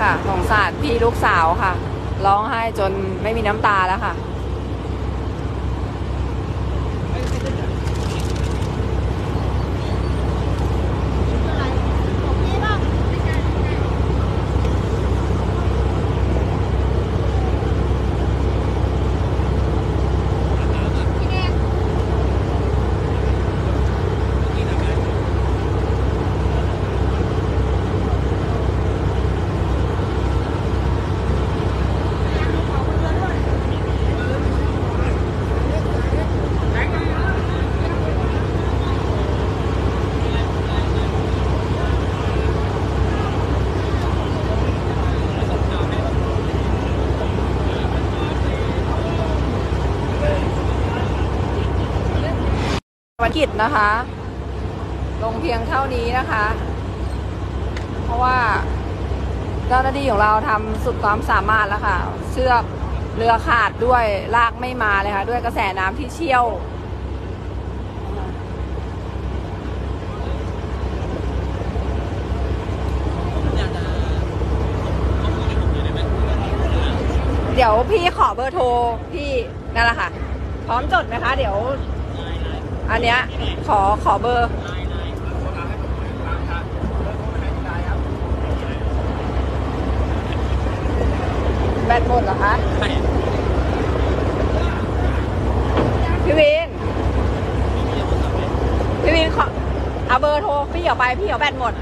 ค่ะสงสารพี่ลูกสาวค่ะ ร้องไห้จนไม่มีน้ำตาแล้วค่ะ ภารกิจนะคะ ลงเพียงเท่านี้นะคะ เพราะว่าเจ้าหน้าที่ของเราทำสุดความสามารถแล้วค่ะ เชือกเรือขาดด้วยลากไม่มาเลยค่ะ ด้วยกระแสน้ำที่เชี่ยว เดี๋ยวพี่ขอเบอร์โทรพี่นั่นแหละค่ะ พร้อมจดไหมคะ เดี๋ยว อันเนี้ยขอขอเบอร์แบตหมดเหรอคะพี่วินพี่วินขอเอาเบอร์โทรพี่เอาไปพี่เอาแบตหมด